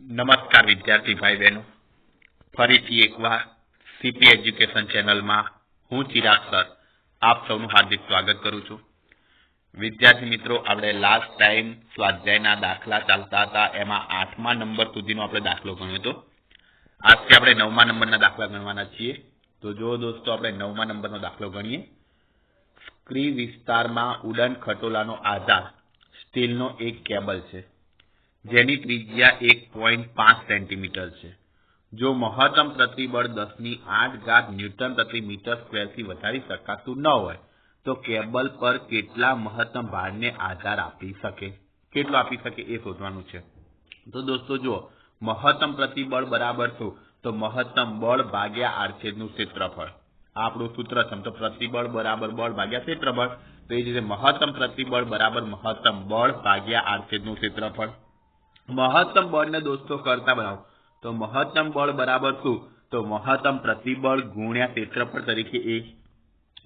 નમસ્કાર વિદ્યાર્થી ભાઈ બહેનો ફરીથી એકવાર સીપી એજ્યુકેશન ચેનલમાં હું ચિરાગ સર આપ સૌનું હાર્દિક સ્વાગત કરું છું. વિદ્યાર્થી મિત્રો, આપણે લાસ્ટ ટાઈમ સ્વાધ્યાયના દાખલા ચાલતા હતા, એમાં આઠમા નંબર સુધીનો આપણે દાખલો ગણ્યો હતો. આજથી આપણે નવમા નંબરના દાખલા ગણવાના છીએ. તો જો દોસ્તો, આપણે નવમા નંબરનો દાખલો ગણીએ. સ્ક્રી વિસ્તારમાં ઉડન ખટોલાનો આધાર, સ્ટીલનો એક કેબલ છે. જેની ત્રિજ્યા એક પોઈન્ટ પાંચ સેન્ટીમીટર છે. જો મહત્તમ પ્રતિબળ દસની આઠ ઘાત ન્યૂટન પ્રતિ મીટર સ્ક્વેરથી વધારી શકાતું ન હોય, તો કેબલ પર કેટલા મહત્તમ ભારને આધાર આપી શકે? કેટલો આપી શકે એ શોધવાનું છે. તો દોસ્તો જુઓ, મહત્તમ પ્રતિબળ બરાબર શું? તો મહત્તમ બળ ભાગ્યા આડછેદનું ક્ષેત્રફળ. આપણું સૂત્ર છે. તો પ્રતિબળ બરાબર બળ ભાગ્યા ક્ષેત્રફળ. તો એ જ રીતે મહત્તમ પ્રતિબળ બરાબર મહત્તમ બળ ભાગ્યા આડછેદનું ક્ષેત્રફળ. મહત્તમ બળને દોસ્તો કરતા બનાવો. તો મહત્તમ બળ બરાબર શું? તો મહત્તમ પ્રતિબળ ગુણ્યા ક્ષેત્રફળ તરીકે એ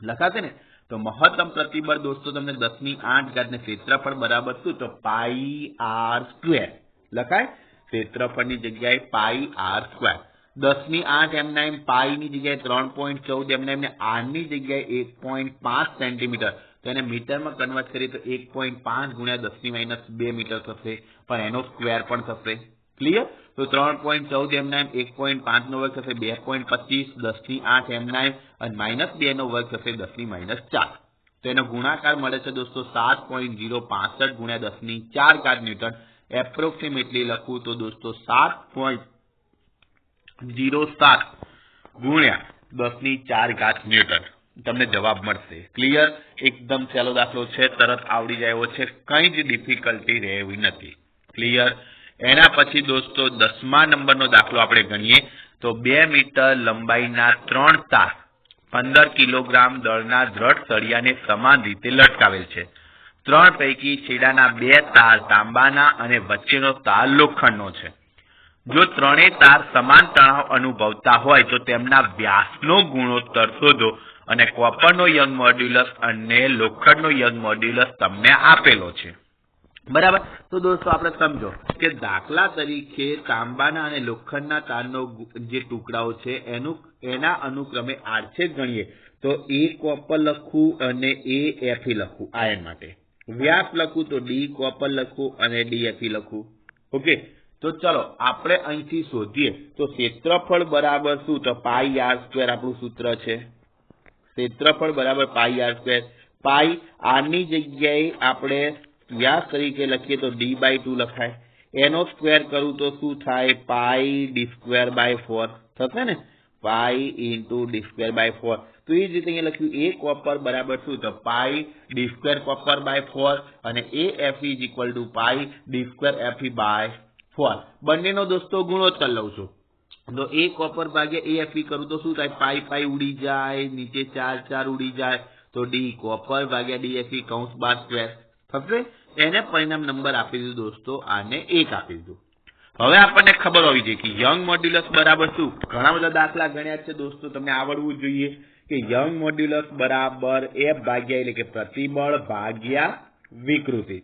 લખાશે ને? તો મહત્તમ પ્રતિબળ દોસ્તો તમને દસની આઠ ઘાત ને ક્ષેત્રફળ બરાબર શું? તો પાઈ આર સ્ક્વેર. લખાય? ક્ષેત્રફળની જગ્યાએ પાઈ આર સ્ક્વેર. દસની આઠ એમના એમ પાઈ ની જગ્યાએ ત્રણ પોઈન્ટ ચૌદ એમના એમને આરની જગ્યાએ એક પોઈન્ટ પાંચ સેન્ટીમીટર. એને મીટરમાં કન્વર્ટ કરીએ તો એક પોઈન્ટ પાંચ ગુણ્યા દસની માઇનસ બે મીટર થશે. પણ એનો સ્ક્વેર પણ થશે. ક્લિયર તો ત્રણ પોઈન્ટ ચૌદ એમના એમ એક પોઈન્ટ પાંચ નો વર્ગ થશે, બે પોઈન્ટ પચીસ, દસની આઠ એમના એમ અને માઇનસ બે નો વર્ગ થશે, દસની માઇનસ ચાર. તો એનો ગુણાકાર મળે છે દોસ્તો સાત પોઈન્ટ જીરો પાસઠ ગુણ્યા દસની ચાર ઘાત ન્યૂટન એપ્રોક્સિમેટલી લખું તો દોસ્તો સાત પોઈન્ટ ઝીરો સાત ગુણ્યા દસની ચાર ઘાત ન્યૂટન તમને જવાબ મળશે. ક્લિયર એકદમ સહેલો દાખલો છે, તરત આવડી જાય એવો છે, કંઈ જ ડિફિકલ્ટી રહેવી નથી. ક્લિયર એના પછી દોસ્તો, દસમા નંબરનો દાખલો આપણે ગણીએ, તો બે મીટર લંબાઈના ત્રણ તાર, પંદર કિલોગ્રામ દળના દ્રઢ સળિયાને સમાન રીતે લટકાવેલ છે. ત્રણ પૈકી છેડાના બે તાર તાંબાના અને વચ્ચેનો તાર લોખંડનો છે. જો ત્રણેય તાર સમાન તણાવ અનુભવતા હોય, તો તેમના વ્યાસનો ગુણોત્તર શોધો. અને કોપરનો યંગ મોડ્યુલસ અને લોખંડનો યંગ મોડ્યુલસ તમને આપેલો છે. બરાબર? તો દોસ્તો, આપણે સમજો કે દાખલા તરીકે તાંબાના અને લોખંડના તારનો જે ટુકડાઓ છે, એનું, એના અનુક્રમે આડછેદ ગણીએ. તો એ કોપર લખવું અને એ એફી લખવું, આયન માટે. વ્યાસ લખું તો ડી કોપર લખવું અને ડી એફી લખવું. ઓકે? તો ચલો, આપણે અહીંથી શોધીએ. તો ક્ષેત્રફળ બરાબર શું? તો પાઈ આર સ્ક્વેર આપણું સૂત્ર છે. ક્ષેત્રફળ બરાબર પાઈ આર સ્ક્વેર. પાઈ આરની જગ્યાએ આપણે વ્યાસ તરીકે લખીએ તો ડી બાય ટુ લખાય. એનો સ્ક્વેર કરું તો શું થાય? Pi D square by four. થશે ને? Pi into D square by four. તો એ જ રીતે અહીંયા લખ્યું, એ કોપર બરાબર શું? તો pi D square copper by four અને A F is equal to pi D square F by four. બંનેનો દોસ્તો ગુણોત્તર લઉં છું. તો એ કોપર ભાગ્યા એ કરું તો શું થાય? પાઈ પાઈ ઉડી જાય, નીચે ચાર ચાર ઉડી જાય. તો ડી કોપર ભાગ્યા ડી કૌંસ બાર સ્ક્વેર થશે એને પરિણામ નંબર આપી દીધું દોસ્તો, આને એક આપી દીધું. હવે આપણને ખબર હોવી જોઈએ કે યંગ મોડ્યુલસ બરાબર શું? ઘણા બધા દાખલા ગણ્યા છે દોસ્તો, તમને આવડવું જોઈએ કે યંગ મોડ્યુલસ બરાબર એફ ભાગ્યા એટલે કે પ્રતિબળ ભાગ્યા વિકૃતિ.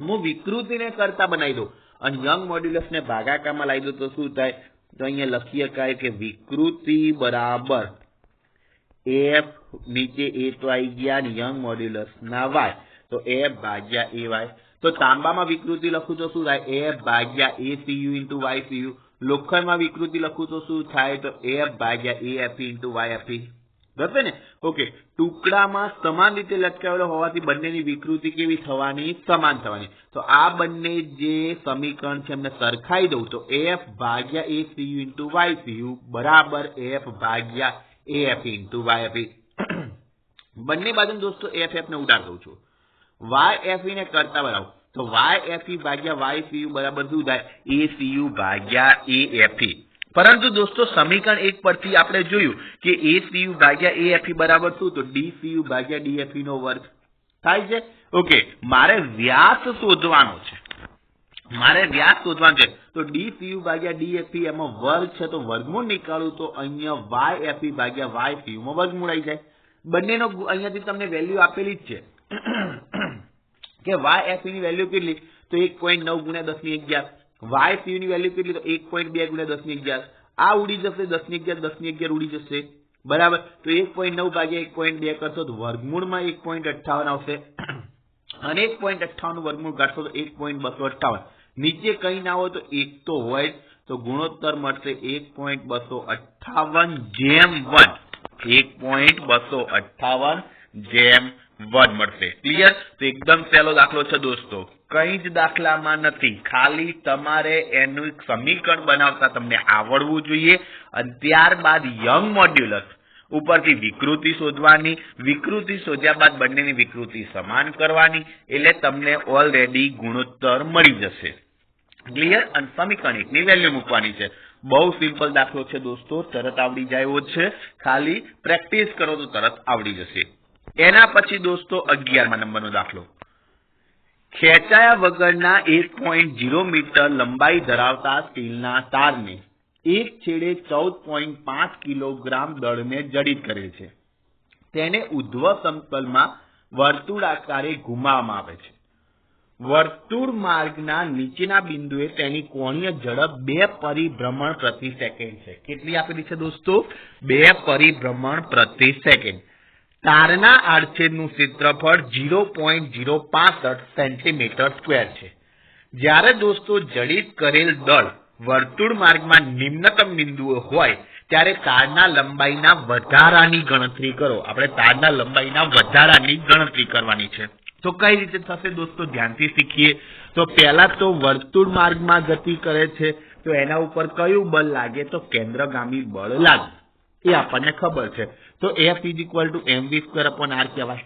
હું વિકૃતિને કરતા બનાવી દઉં. અને યંગ મોડ્યુલસને ભાગાકારમાં લાવી દો તો શું થાય? તો અહીંયા લખી શકાય કે વિકૃતિ બરાબર એફ નીચે એ તો આવી ગયા યંગ મોડ્યુલસના વાય. તો એફ ભાગ્યા એ વાય. તો તાંબામાં વિકૃતિ લખું તો શું થાય? એફ ભાગ્યા A CU into Y CU લોખંડમાં વિકૃતિ લખું તો શું થાય? તો એફ ભાગ્યા એ એફી ઇન્ટુ વાય એફી બરાબર ને? ઓકે ટુકડામાં સમાન રીતે લટકાવેલો હોવાથી બંનેની વિકૃતિ કેવી થવાની? સમાન થવાની. તો આ બંને જે સમીકરણ છે, એમને સરખાઈ દઉં તો એફ ભાગ્યા A CU into Y CU બરાબર એફ ભાગ્યા A F into Y F બંને બાજુ દોસ્તો એફ એફ ને ઉડાડ દઉં છું. વાય એફ ને કરતા બરાબર તો વાય એફઈ ભાગ્યા વાય સી યુ બરાબર શું થાય? એ સીયુ ભાગ્યા એ એફઈ પરંતુ દોસ્તો, સમીકરણ એક પરથી આપણે જોયું કે એ સીયુ ભાગ્યા એ એફઈ બરાબર શું? તો ડી સીયુ ભાગ્યા ડીએફઈ નો વર્ગ થાય છે. ઓકે મારે વ્યાસ શોધવાનો છે. મારે વ્યાસ શોધવાનો છે. તો ડી સીયુ ભાગ્યા ડી એફઈ એમાં વર્ગ છે, તો વર્ગમૂળ નીકાળું તો અહીંયા વાય એફઈ ભાગ્યા વાય સીયુ માં વર્ગમૂળ આવી જાય. બંનેનો અહીંયાથી તમને વેલ્યુ આપેલી જ છે. કે વાય એફની વેલ્યુ કેટલી? તો એક પોઈન્ટ નવ ગુણ્યા દસની અગિયાર. વાય પી ની વેલ્યુ કેટલી તો એક પોઈન્ટ બે ગુણ્યા દસની અગિયાર. આ ઉડી જશે, દસની અગિયાર, દસની અગિયાર ઉડી જશે. બરાબર? તો એક પોઈન્ટ નવ ભાગ્યા એક પોઈન્ટ બે કરશો તો વર્ગમૂળમાં એક પોઈન્ટ અઠ્ઠાવન આવશે. અને એક પોઈન્ટ અઠ્ઠાવન વર્ગમૂળ કાઢશો તો એક પોઈન્ટ બસો અઠ્ઠાવન. નીચે કઈ ના હોય તો એક તો હોય તો ગુણોત્તર મળશે એક પોઈન્ટ બસો અઠ્ઠાવન જેમ વન. એક પોઈન્ટ બસો અઠ્ઠાવન જેમ વન મળશે. ક્લિયર તો એકદમ સહેલો દાખલો છે દોસ્તો. કઈ જ દાખલામાં નથી. ખાલી તમારે એનું સમીકરણ બનાવતા તમને આવડવું જોઈએ. અને ત્યારબાદ યંગ મોડ્યુલસ ઉપરથી વિકૃતિ શોધવાની. વિકૃતિ શોધ્યા બાદ બંનેની વિકૃતિ સમાન કરવાની. એટલે તમને ઓલરેડી ગુણોત્તર મળી જશે. ક્લિયર અને સમીકરણ એકની વેલ્યુ મૂકવાની છે. બહુ સિમ્પલ દાખલો છે દોસ્તો. તરત આવડી જાય એવો છે. ખાલી પ્રેક્ટિસ કરો તો તરત આવડી જશે. એના પછી દોસ્તો અગિયારમા નંબરનો દાખલો. ખેંચાયા વગરના એક પોઈન્ટ ઝીરો મીટર લંબાઈ ધરાવતા સ્ટીલના તારને એક છેડે ચૌદ પોઈન્ટ પાંચ કિલોગ્રામ દળને જડિત કરે છે. તેને ઉધ્વ સમતલમાં વર્તુળાકારે ઘુમાવવામાં આવે છે. વર્તુળ માર્ગના નીચેના બિંદુએ તેની કોણીય ઝડપ બે પરિભ્રમણ પ્રતિ સેકન્ડ છે. કેટલી આપેલી છે દોસ્તો? બે પરિભ્રમણ પ્રતિ સેકન્ડ. તારના આડછેદનું ક્ષેત્રફળ ઝીરો પોઈન્ટ ઝીરો પાસઠ સેન્ટીમીટર સ્ક્વેર છે. જ્યારે દોસ્તો જડિત કરેલ દળ વર્તુળ માર્ગમાં નિમ્નતમ બિંદુઓ હોય, ત્યારે તારના લંબાઈના વધારાની ગણતરી કરો. આપણે તારના લંબાઈના વધારાની ગણતરી કરવાની છે. તો કઈ રીતે થશે દોસ્તો? ધ્યાનથી શીખીએ. તો પહેલા તો વર્તુળ માર્ગમાં ગતિ કરે છે. તો એના ઉપર કયું બળ લાગે? તો કેન્દ્રગામી બળ લાગે. એ આપણને ખબર છે. તો F is equal to M V square upon R કહેવાય.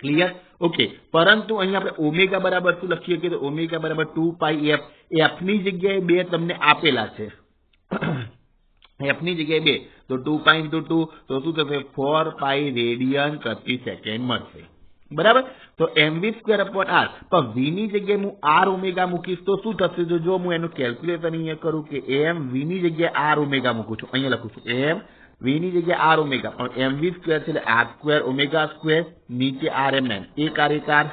ક્લિયર ઓકે પરંતુ અહીં આપણે ઓમેગા બરાબર શું લખીએ કે ઓમેગા બરાબર ટુ પાઈ એફ એફની જગ્યાએ બે તમને આપેલા છે. એફની જગ્યાએ બે. તો ટુ પાઈ ઇન્ટુ ટુ તો શું થશે? ફોર પાઈ રેડિયન પ્રતિ સેકન્ડ મળશે. બરાબર? તો M V square upon R પણ વીની જગ્યાએ હું આર ઓમેગા મૂકીશ તો શું થશે? તો જો હું એનું કેલ્ક્યુલેશન અહીંયા કરું કે એમ વીની જગ્યાએ આર ઓમેગા મૂકું છું. અહીંયા લખું છું એમ વી ની જગ્યાએ આર ઓમેગા પણ એમ સ્ક્વેર છે એટલે આર સ્ક્વેર ઓમેગા સ્ક્વેર નીચે આર એમ નાઇન એ કાર્યકાર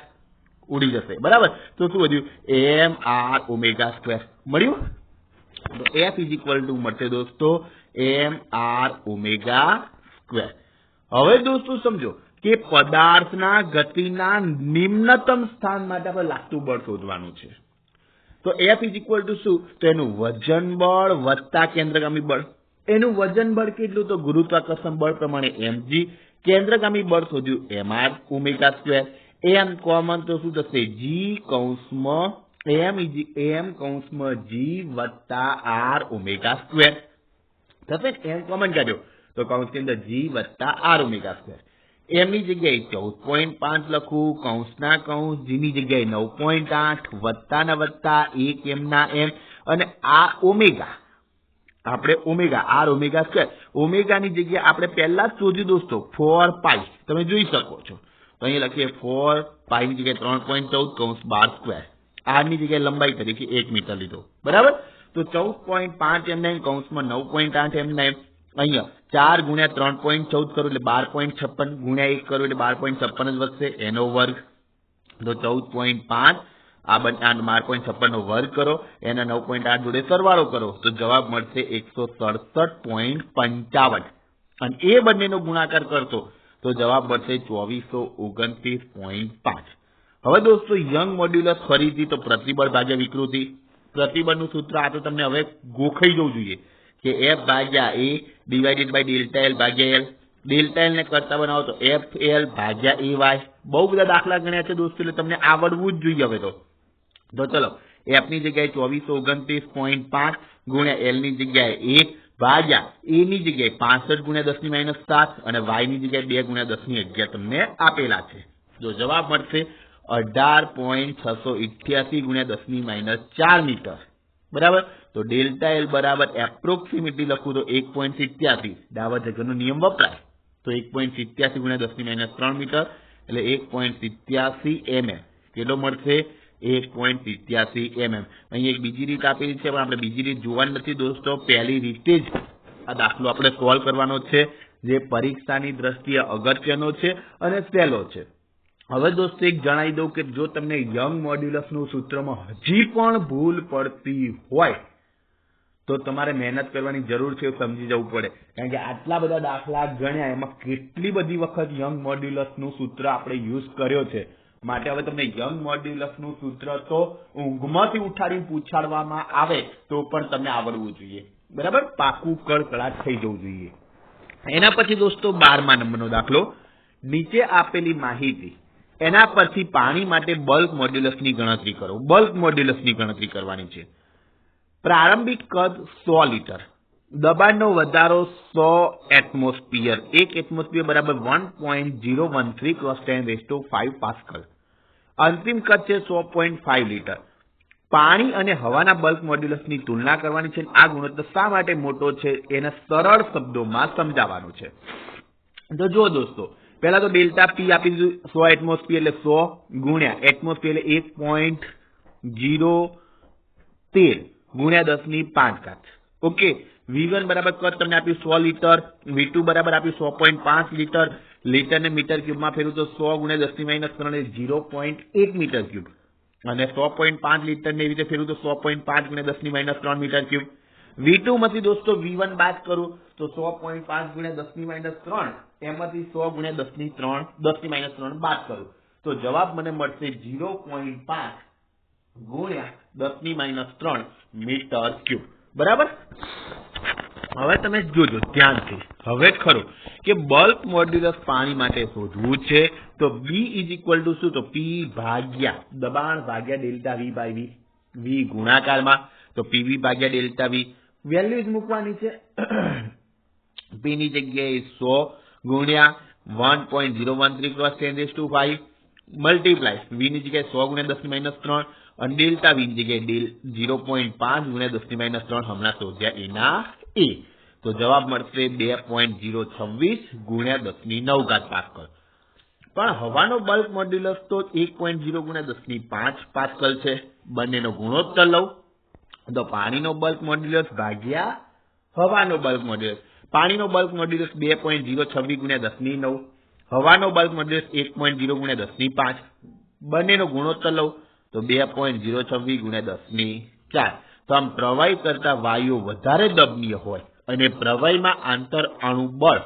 ઉડી જશે. બરાબર? તો શું વધ્યું? એમ આર ઓમેગા સ્ક્વેર મળ્યું? તો એફ ઇઝ ઇક્વલ ટુ મળશે દોસ્તો. એમ આર ઓમેગા સ્ક્વેર હવે દોસ્તો સમજો કે પદાર્થના ગતિના નિમ્નતમ સ્થાન માટે આપણે લાગતું બળ શોધવાનું છે. તો એફ ઇઝ ઇક્વલ ટુ શું? તો એનું વજન બળ વત્તા કેન્દ્રગામી બળ. એનું વજન બળ કેટલું? તો ગુરુત્વાકર્ષણ બળ પ્રમાણે mg. કેન્દ્રગામી બળ શોધ્યું mr omega square M common તો શું થશે? જી કૌંસમાં એમ એમ કૌંસમાં જી વત્તા આર ઓમેગા સ્ક્વેર થશે? એમ કોમન કાઢ્યો. તો કૌંસની અંદર જી વત્તા આર ઓમેગા સ્ક્વેર એમની જગ્યાએ ચૌદ પોઈન્ટ પાંચ લખું. કૌંસના કૌંસ જીની જગ્યાએ નવ પોઈન્ટ આઠ વત્તાના વત્તા એક એમના એમ અને આ ઓમેગા આપણે ઓમેગા આર ઓમેગા સ્ક્વેર ઓમેગાની જગ્યાએ આપણે પહેલા જ શોધ્યું દોસ્તો ફોર પાઈ તમે જોઈ શકો છો. તો અહીંયા લખીએ ફોર પાઈની જગ્યાએ ત્રણ પોઈન્ટ ચૌદ કૌંસ બાર સ્ક્વેર આરની જગ્યાએ લંબાઈ તરીકે એક મીટર લીધો. બરાબર? તો ચૌદ પોઈન્ટ પાંચ એમ નાઇન, કૌંસમાં નવ પોઈન્ટ આઠ એમ નાઇન. અહીંયા ચાર ગુણ્યા ત્રણ પોઈન્ટ ચૌદ કરું એટલે બાર પોઈન્ટ છપ્પન, ગુણ્યા એક કરો એટલે બાર પોઈન્ટ છપ્પન જ વધશે. એનો વર્ગ. તો ચૌદ પોઈન્ટ પાંચ આ બંને બાર પોઈન્ટ છપ્પન નો વર્ગ કરો, એના નવ પોઈન્ટ આઠ જોડે સરવાળો કરો, તો જવાબ મળશે એકસો સડસઠ પોઈન્ટ પંચાવન. અને એ બંનેનો ગુણાકાર કરશો, તો જવાબ મળશે ચોવીસો ઓગણત્રીસ પોઈન્ટ પાંચ. હવે દોસ્તો, યંગ મોડ્યુલસ ફરીથી, તો પ્રતિબળ ભાગ્યા વિકૃતિ. પ્રતિબળનું સૂત્ર આ તો તમને હવે ગોખાઈ જવું જોઈએ કે એફ ભાગ્યા A divided by delta L ભાગ્યા એલ ડેલ્ટા એલ ને કરતા બનાવો તો એફ એલ ભાગ્યા એ વાય બહુ બધા દાખલા ગણ્યા છે દોસ્તો, એટલે તમને આવડવું જ જોઈએ હવે તો. તો ચલો એફની જગ્યાએ ચોવીસો ઓગણત્રીસ પોઈન્ટ પાંચ ગુણ્યા એલની જગ્યાએ એક ભાગ્યા એ ની જગ્યાએ પાસઠ ગુણ્યા દસની માઇનસ સાત અને વાયની જગ્યાએ બે ગુણ્યા દસની અગિયાર તમને આપેલા છે. જો જવાબ મળશે અઢાર પોઈન્ટ છસો ઇઠ્યાસી ગુણ્યા દસની માઇનસ ચાર મીટર. બરાબર? તો ડેલ્ટા એલ બરાબર એપ્રોક્સિમેટલી લખું તો એક પોઈન્ટ સિત્યાસી. ડાવા જગરનો નિયમ વપરાય. તો એક પોઈન્ટ સિત્યાસી ગુણ્યા દસની માઇનસ ત્રણ મીટર, એટલે એક પોઈન્ટ સિત્યાસી એમએમ કેટલો મળશે? એક પોઈન્ટ સિત્યાસી એમએમ અહીં એક બીજી રીત આપેલી છે, પણ આપણે બીજી રીત જોવાની નથી દોસ્તો. પહેલી રીતે જ આ દાખલો આપણે સોલ્વ કરવાનો છે, જે પરીક્ષાની દ્રષ્ટિએ અગત્યનો છે અને સહેલો છે. હવે દોસ્તો એક જણાવી દઉં કે જો તમને યંગ મોડ્યુલસનું સૂત્રમાં હજી પણ ભૂલ પડતી હોય, તો તમારે મહેનત કરવાની જરૂર છે સમજી જવું પડે. કારણ કે આટલા બધા દાખલા ગણ્યા, એમાં કેટલી બધી વખત યંગ મોડ્યુલસનું સૂત્ર આપણે યુઝ કર્યો છે. માટે હવે તમને યંગ મોડ્યુલસનું સૂત્ર તો ઊંઘમાંથી ઉઠાડી પૂછાડવામાં આવે તો પણ તમને આવડવું જોઈએ. બરાબર? પાકું કડકડાટ થઈ જવું જોઈએ. એના પછી દોસ્તો બારમા નંબરનો દાખલો. નીચે આપેલી માહિતી. એના પરથી પાણી માટે બલ્ક મોડ્યુલસની ગણતરી કરો. બલ્ક મોડ્યુલસની ગણતરી કરવાની છે. પ્રારંભિક કદ સો લીટર. દબાણનો વધારો સો એટમોસ્ફિયર એક એટમોસ્ફિયર બરાબર one point zero one three cross ten raise to five pascal અંતિમ કદ છે સો પોઈન્ટ ફાઈવ લીટર. પાણી અને હવાના બલ્ક મોડ્યુલસની તુલના કરવાની છે આ ગુણોત્તર શા માટે મોટો છે એને સરળ શબ્દોમાં સમજાવવાનું છે. તો જુઓ દોસ્તો, પહેલા તો ડેલ્ટા પી આપી દીધું, સો એટમોસ્ફિયર એટલે સો ગુણ્યા એટમોસ્ફિયર એટલે એક પોઈન્ટ જીરો તેર ગુણ્યા દસની પાંચ ઘાત. ઓકે? વી વન બરાબર કદ તમને આપ્યું સો લીટર વી ટુ બરાબર આપ્યું સો પોઈન્ટ પાંચ લીટર. લીટર ને મીટર ક્યુબમાં ફેરવું તો સો ગુણ્યા દસની માઇનસ ત્રણ એટલે ઝીરો પોઈન્ટ એક મીટર ક્યુબ. અને સો પોઈન્ટ પાંચ લીટર ને એવી રીતે ફેરવું તો સો પોઈન્ટ પાંચ ગુણ્યા દસની માઇનસ ત્રણ મીટર ક્યુબ. વી ટુ માંથી દોસ્તો વી વન બાદ કરું, તો સો પોઈન્ટ પાંચ ગુણ્યા દસની માઇનસ ત્રણ, એમાંથી સો ગુણ્યા દસની ત્રણ, દસની માઇનસ ત્રણ બાદ કરું. તો જવાબ મને મળશે ઝીરો પોઈન્ટ પાંચ ગુણ્યા દસની માઇનસ ત્રણ મીટર ક્યુબ. બરાબર? હવે તમે જોજો, ધ્યાનથી. હવે ખરું કે બલ્ક મોડ્યુલસ પાણી માટે શોધવું છે, તો બી ઇઝ ઇક્વલ ટુ શું? તો પી ભાગ્યા, દબાણ ભાગ્યા ડેલ્ટા વી બાય વી વી ગુણાકારમાં. તો પીવી ભાગ્યા ડેલ્ટા વી વેલ્યુઝ મૂકવાની છે. પી ની જગ્યાએ સો ગુણ્યા one point zero one three cross ten raise to five multiply V ની જગ્યાએ સો ગુણ્યા દસની માઇનસ ત્રણ અને ડેલ્ટા વી ની જગ્યાએ ઝીરો પોઈન્ટ પાંચ ગુણ્યા દસની માઇનસ ત્રણ હમણાં શોધ્યા એના એ. તો જવાબ મળશે બે પોઈન્ટ ઝીરો છવ્વીસ ગુણ્યા દસની નવ ઘાત પાસ્કલ પણ હવાનો બલ્ક મોડ્યુલસ તો એક પોઈન્ટ ઝીરો ગુણ્યા દસની પાંચ પાસ્કલ છે. બંનેનો ગુણોત્તર લઉં. તો પાણીનો બલ્ક મોડ્યુલસ ભાગ્યા હવાનો બલ્ક મોડ્યુલસ. પાણીનો બલ્ક મોડ્યુલસ બે પોઈન્ટ ઝીરો છવ્વીસ ગુણ્યા દસની નવ. હવાનો બલ્ક મોડ્યુલસ એક પોઈન્ટ ઝીરો ગુણ્યા દસની પાંચ. બંનેનો ગુણોત્તર લઉં. તો બે પોઈન્ટ ઝીરો છવ્વીસ ગુણ્યા દસની ચાર. તો આમ પ્રવાહી કરતા વાયુ વધારે દબનીય હોય અને પ્રવાહીમાં આંતર અણુ બળ,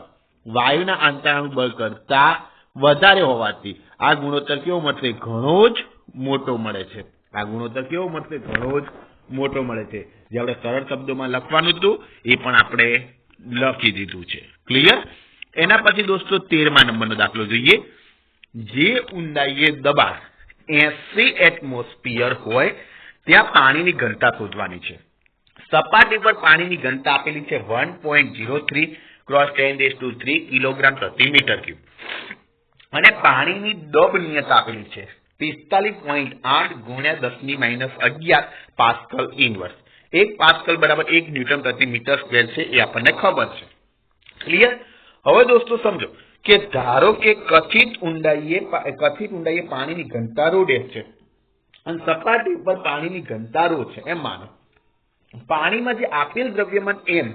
વાયુના આંતર અણુ બળ કરતા વધારે હોવાથી આ ગુણોત્તર કેવો મળશે? ઘણો જ મોટો મળે છે. આ ગુણોત્તર કેવો મળશે? ઘણો જ મોટો મળે છે. જે આપણે સરળ શબ્દોમાં લખવાનું હતું, એ પણ આપણે લખી દીધું છે. ક્લિયર એના પછી દોસ્તો, તેરમા નંબરનો દાખલો જોઈએ. જે ઊંડાઈએ દબાણ એસી એટમોસ્ફિયર હોય ત્યાં પાણીની ઘનતા શોધવાની છે. સપાટી પર પાણીની ઘનતા આપેલી છે one point zero three cross ten raise to three kilogram પ્રતિ મીટર ક્યુબ. અને પાણીની દબ નિયતા આપેલી છે પિસ્તાલીસ પોઈન્ટ આઠ ગુણ્યા દસની માઇનસ અગિયાર પાસ્કલ ઇનવર્સ. એક પાસ્કલ બરાબર એક ન્યૂટન પ્રતિ મીટર સ્ક્વેર છે એ આપણને ખબર છે. ક્લિયર હવે દોસ્તો સમજો કે ધારો કે કથિત ઊંડાઈએ કથિત ઊંડાઈએ પાણીની ઘનતા રોડેસ છે. અને સપાટી ઉપર પાણીની ઘનતા રો છે, એમ માનો. પાણીમાં જે આપેલ દ્રવ્યમાન એમ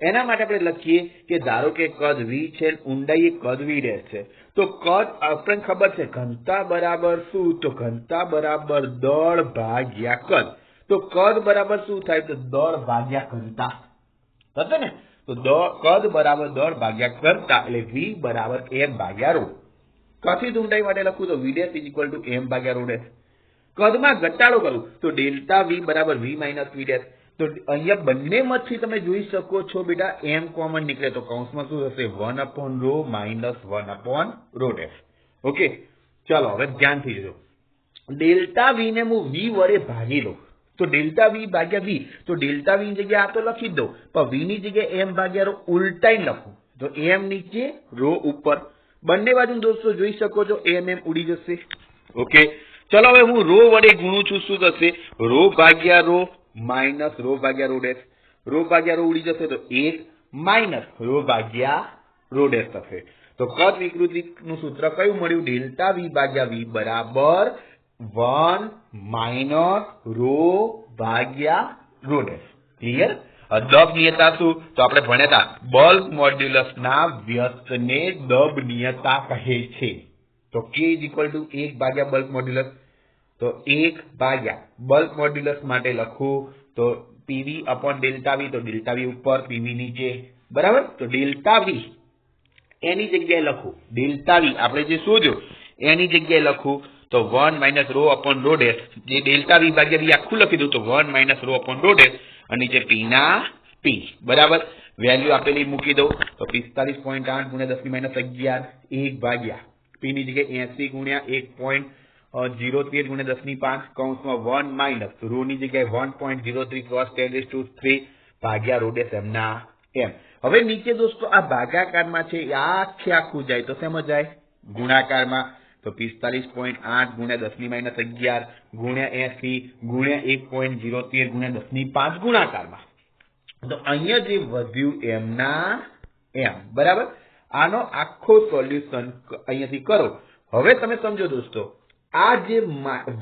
એના માટે આપણે લખીએ કે ધારો કે કદ વી છે ઊંડાઈ એ કદ વી ડેશ છે. તો કદ આપણને ખબર છે ઘનતા બરાબર શું? તો ઘનતા બરાબર દળ ભાગ્યા કદ. તો કદ બરાબર શું થાય? તો દળ ભાગ્યા ઘનતા. થશે ને? તો કદ બરાબર દળ ભાગ્યા ઘનતા, એટલે વી બરાબર એમ ભાગ્યા રૂ. કથિત ઊંડાઈ માટે લખું તો V dash is equal to M ભાગ્યા રૂ ડેશ કદમાં ઘટાડો કરું. તો ડેલ્ટા વી બરાબર વી માઇનસ વી ડેશ તો અહીંયા બંનેમાંથી તમે જોઈ શકો છો બેટા એમ કોમન નીકળે તો કૌંસમાં શું થશે? One upon rho minus one upon rho dash okay ચાલો, હવે ધ્યાનથી જોજો. ડેલ્ટા વી ને હું વી વડે ભાગી લઉં તો ડેલ્ટા વી ભાગ્યા વી તો ડેલ્ટા વી ની જગ્યાએ આ તો લખી દઉં. પણ વી ની જગ્યાએ એમ ભાગ્યા રો ઉલટાઈ લખું. તો એમ નીચે રો ઉપર. બંને બાજુ દોસ્તો જોઈ શકો છો એમ એમ ઉડી જશે. ઓકે ચલો હવે હું રો વડે ગુણું છું, શું થશે રો ભાગ્યા રો માઇનસ રો ભાગ્યા રો ડેશ. રો ભાગ્યા રો ઉડી જશે તો એક માઇનસ રો ભાગ્યા રો થશે. તો કદ વિકૃતિનું સૂત્ર કયું મળ્યું? ડેલ્ટા વી ભાગ્યા વી બરાબર વન માઇનસ રો ભાગ્યા રો ક્લિયર દબ નિયતા શું? તો આપણે ભણ્યા બલ્ક મોડ્યુલસ ના વ્યસ્તને દબ નિયતા કહે છે. તો કે ઇઝ ઇક્વલ ટુ એક ભાગ્યા બલ્ક મોડ્યુલસ તો એક ભાગ્યા બલ્ક મોડ્યુલસ માટે લખું, તો PV∆V તો ∆V ઉપર PV નીચે, બરાબર? તો ∆V, એની જગ્યાએ લખું ∆V, આપણે જે શોધ્યો, એની જગ્યાએ લખું, તો 1 જે ∆V આખું લખી દઉં, તો વન માઇનસ રો અપન 1 અને નીચે P ના P, બરાબર? વેલ્યુ આપેલી મૂકી દઉં, તો પિસ્તાળીસ પોઈન્ટ આઠ ગુણા દસમી માઇનસ અગિયાર, એક ભાગ્યા પીની જગ્યાએ એંશી ગુણ્યા એક પોઈન્ટ જીરો તેર ગુણ્યા દસની પાંચ કૌંસમાં વન માઇનસ રો ની જગ્યાએ one point zero three cross ten to three ભાગ્યા રોડે એમના એમ. હવે નીચે દોસ્તો આ ભાગાકારમાં છે આખે આખું જાય તો શેમાં જાય? ગુણાકારમાં. તો પિસ્તાલીસ પોઈન્ટ આઠ ગુણ્યા દસની માઇનસ અગિયાર ગુણ્યા એસી ગુણ્યા એક પોઈન્ટ જીરો તેર ગુણ્યા દસની પાંચ ગુણાકારમાં. તો અહીંયા જે વધ્યું એમના એમ. બરાબર? આનો આખો સોલ્યુશન અહીંયાથી કરો. હવે તમે સમજો દોસ્તો આ જે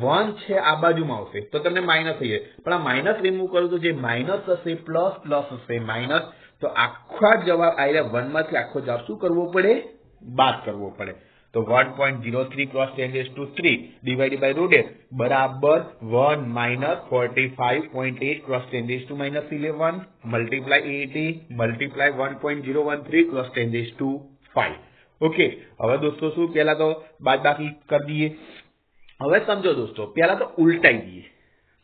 વન છે આ બાજુમાં આવશે. તો તમને માઇનસ થઈ જાય. પણ આ માઇનસ રિમૂવ કરું તો જે માઇનસ હશે પ્લસ પ્લસ હશે માઇનસ તો આખા જવાબ આયરા વનમાંથી આખો જવાબ શું કરવો પડે? બાદ કરવો પડે. તો one point zero three cross ten to three divide by root બરાબર one minus forty five point eight cross ten to minus eleven multiply eighty multiply one point zero one three cross ten to five okay હવે દોસ્તો શું? પેલા તો બાદ બાકી કરી દઈએ. હવે સમજો દોસ્તો પેલા તો ઉલટાઈ દઈએ.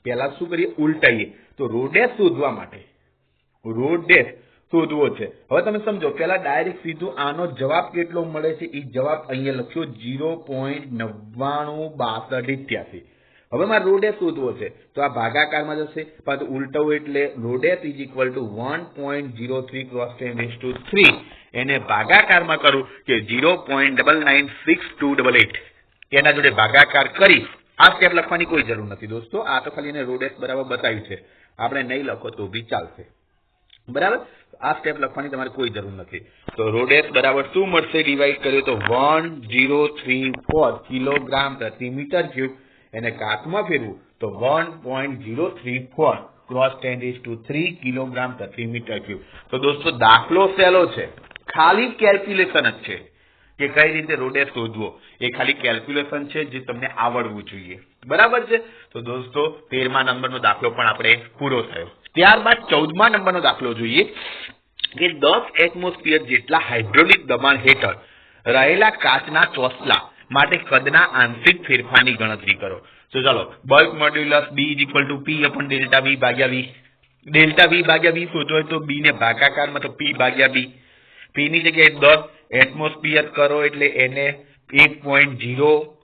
પેલા શું કરીએ? ઉલટાઈએ તો રોડેસ શોધવા માટે. રોડેસ શોધવો છે. હવે તમે સમજો પેલા ડાયરેક્ટ સીધું આનો જવાબ કેટલો મળે છે? એ જવાબ અહીંયા લખ્યો જીરો પોઈન્ટ નવ્વાણું બાસઠ ઇત્યાસી હવે મારે રોડેસ શોધવો છે. તો આ ભાગાકારમાં જશે. પાછું ઉલટવું એટલે rho dash is equal to one point zero three cross ten to three એને ભાગાકારમાં કરું કે zero point double nine six two double eight એના જોડે ભાગાકાર કરી આ સ્ટેપ લખવાની કોઈ જરૂર નથી દોસ્તો. આ તો ખાલી એને રોડેસ બરાબર બતાવ્યું છે. આપણે નહીં લખો તો બી ચાલશે. બરાબર? આ સ્ટેપ લખવાની તમારે કોઈ જરૂર નથી. તો રોડેસ બરાબર શું મળશે? ડિવાઈડ કરીએ તો one zero three four kilogram પ્રતિ મીટર ક્યુબ એને કાચમાં ફેરવું તો one point zero three four cross ten to three kilogram પ્રતિ મીટર ક્યુબ તો દોસ્તો, દાખલો સહેલો છે. ખાલી કેલ્ક્યુલેશન જ છે. કે કઈ રીતે રોડે શોધવો? એ ખાલી કેલ્ક્યુલેશન છે જે તમને આવડવું જોઈએ. બરાબર છે? તો દોસ્તો, તેરમા નંબરનો દાખલો પણ આપણે પૂરો થયો. ત્યારબાદ ચૌદમા નંબરનો દાખલો જોઈએ કે દસ એટમોસ્ફિયર જેટલા હાઇડ્રોલિક દબાણ હેઠળ રહેલા કાચના ચોસલા માટે કદના આંશિક ફેરફારની ગણતરી કરો. તો ચાલો bulk modulus B is equal to P upon delta V ભાગ્યા વી ડેલ્ટા વી ભાગ્યા વી શોધો તો બી ને ભાગાકારમાં તો પી ભાગ્યા બી પી ની જગ્યાએ દસ એટમોસ્ફિયર કરો એટલે એને એક પોઈન્ટ જીરો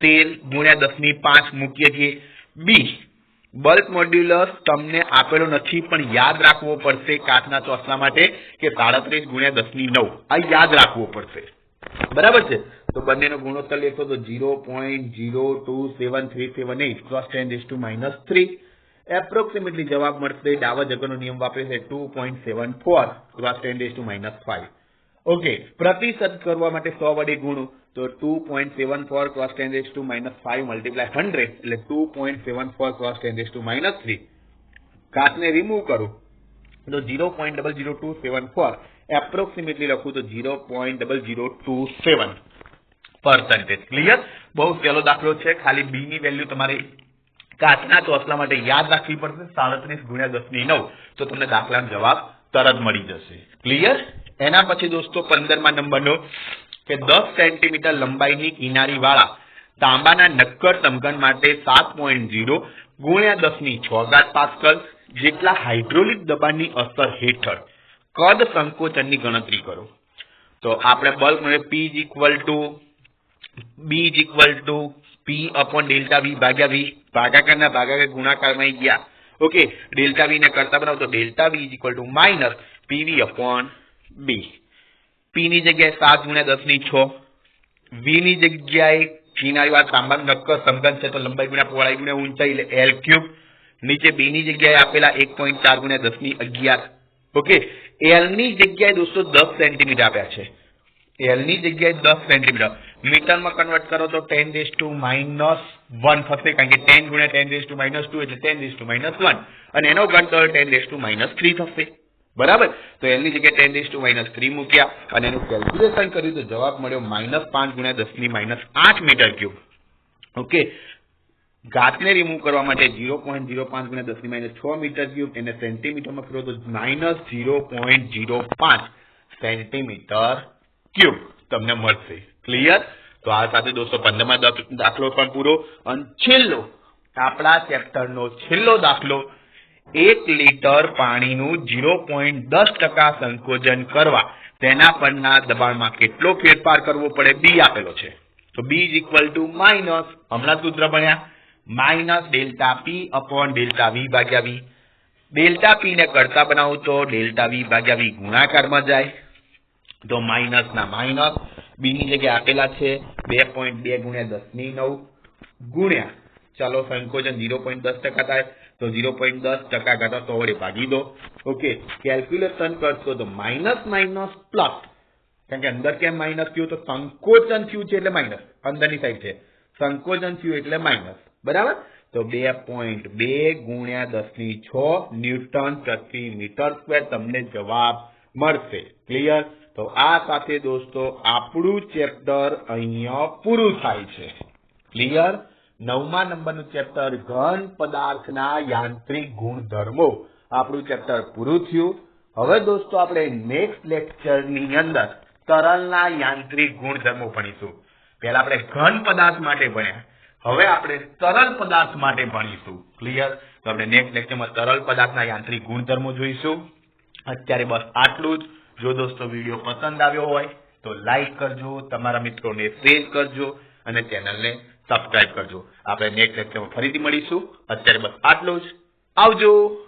તેર ગુણ્યા દસની પાંચ મૂકીએ છીએ. બી બલ્ક મોડ્યુલસ તમને આપેલો નથી, પણ યાદ રાખવો પડશે કાચના ચોસલા માટે કે સાડત્રીસ ગુણ્યા દસની નવ. આ યાદ રાખવો પડશે. બરાબર છે? તો બંનેનો ગુણોત્તર લેશો તો zero point zero two seven three seven eight cross ten to minus three approximately જવાબ મળશે. ડાવા જગરનો નિયમ વાપરે છે two point seven four cross ten to minus five okay પ્રતિશત કરવા માટે સો વડે ગુણો, તો two point seven four cross ten to minus five multiply hundred એટલે two point seven four cross ten to minus three કાચને remove કરું, તો zero point double zero two seven four approximately લખું તો zero point double zero two seven percentage clear બહુ સહેલો દાખલો છે, ખાલી બી ની વેલ્યુ તમારે કાચના ચોસલા માટે યાદ રાખવી પડશે, સાડત્રીસ ગુણ્યા દસની નવ. તો તમને દાખલાનો જવાબ તરત મળી જશે. ક્લિયર એના પછી દોસ્તો પંદરમા નંબરનો કે દસ સેન્ટીમીટર લંબાઈની કિનારી વાળા તાંબાના નક્કર સમઘન માટે સાત પોઈન્ટ ઝીરો ગુણ્યા દસની છ ઘાત પાસ્કલ જેટલા હાઇડ્રોલિક દબાણની અસર હેઠળ કદ સંકોચનની ગણતરી કરો. તો આપણે bulk P is equal to B is equal to P upon delta V ભાગ્યા વી ભાગાકારના ભાગાકાર ગુણાકારમાં ગયા. ઓકે ડેલ્ટા વી ને કરતા બનાવો તો delta V is equal to minus PV upon B. P ની જગ્યાએ સાત ગુણ્યા દસની છ. વી ની જગ્યાએ કિનારી વાત તાંબાનું નક્કર સમઘન છે તો લંબાઈ ગુણ્યા પહોળાઈ ગુણ્યા ઊંચાઈ એટલે એલ ક્યુબ નીચે બી ની જગ્યાએ આપેલા એક પોઈન્ટ ચાર ગુણ્યા દસની અગિયાર. ઓકે? એલની જગ્યાએ દોસ્તો દસ સેન્ટીમીટર આપ્યા છે. એલની જગ્યાએ દસ સેન્ટીમીટર મીટરમાં કન્વર્ટ કરો તો ten raise to minus one થશે કારણ કે ટેન ગુણ્યા ten raise to minus two એટલે ten raise to minus one અને એનો ગણતર ટેન રેસ ટુ માઇનસ થશે. બરાબર? તો એની જગ્યાએ ten raise to minus three મૂક્યા અને એનું કેલ્ક્યુલેશન કર્યું તો જવાબ મળ્યો માઇનસ પાંચ ગુણ્યા દસની માઇનસ આઠ મીટર ક્યુબ ઓકે ઘાતને રિમૂવ કરવા માટે ઝીરો પોઈન્ટ ઝીરો પાંચ ગુણ્યા દસની માઇનસ છ મીટર ક્યુબ એને સેન્ટીમીટરમાં ફેરવો તો માઇનસ ઝીરો પોઈન્ટ ઝીરો પાંચ સેન્ટીમીટર ક્યુબ તમને મળશે. ક્લિયર તો આ સાથે દોસ્તો પંદરમાં દાખલો પણ પૂરો. અને છેલ્લો, આપણા ચેપ્ટરનો છેલ્લો દાખલો એક લીટર પાણીનું ઝીરો પોઈન્ટ દસ ટકા સંકોચન કરવા. તેના પરના દબાણમાં કેટલો ફેરફાર કરવો પડે? બી આપેલો છે. તો B is equal to minus, હમણાં સૂત્ર ભણ્યા minus delta P upon delta V ભાગ્યા વી. ડેલ્ટા પી ને કરતા બનાવું તો ડેલ્ટા વી ભાગ્યા વી ગુણાકારમાં જાય. તો માઇનસ ના માઇનસ બી ની જગ્યાએ આપેલા છે બે પોઈન્ટ બે ગુણ્યા દસની નવ ગુણ્યા. ચાલો સંકોચન ઝીરો પોઈન્ટ દસ ટકા થાય. તો ઝીરો પોઈન્ટ દસ ટકા કરતા તો વડે ભાગી દો. ઓકે કેલ્ક્યુલેશન કરશો તો માઇનસ માઇનસ પ્લસ કારણ કે અંદર કેમ માઇનસ થયું? તો સંકોચન થયું છે એટલે માઇનસ અંદરની સાઈડ છે. સંકોચન થયું એટલે માઇનસ બરાબર? તો બે પોઈન્ટ બે ગુણ્યા દસની છ ન્યૂટન પ્રતિ મીટર સ્ક્વેર તમને જવાબ મળશે. ક્લિયર તો આ સાથે દોસ્તો, આપણું ચેપ્ટર અહીંયા પૂરું થાય છે. ક્લિયર નવમા નંબરનું ચેપ્ટર ઘન પદાર્થના યાંત્રિક ગુણધર્મો. આપણું ચેપ્ટર પૂરું થયું. હવે દોસ્તો આપણે નેક્સ્ટ લેક્ચરની અંદર તરલના યાંત્રિક ગુણધર્મો ભણીશું. પહેલા આપણે ઘન પદાર્થ માટે ભણ્યા. હવે આપણે તરલ પદાર્થ માટે ભણીશું. ક્લિયર તો આપણે નેક્સ્ટ લેક્ચરમાં તરલ પદાર્થના યાંત્રિક ગુણધર્મો જોઈશું. અત્યારે બસ આટલું જ. જો દોસ્તો વીડિયો પસંદ આવ્યો હોય તો લાઈક કરજો. તમારા મિત્રોને શેર કરજો અને ચેનલને સબસ્ક્રાઇબ કરજો. આપણે નેક્સ્ટ લેક્ચરમાં ફરીથી મળીશું. અત્યારે બસ આટલું જ. આવજો.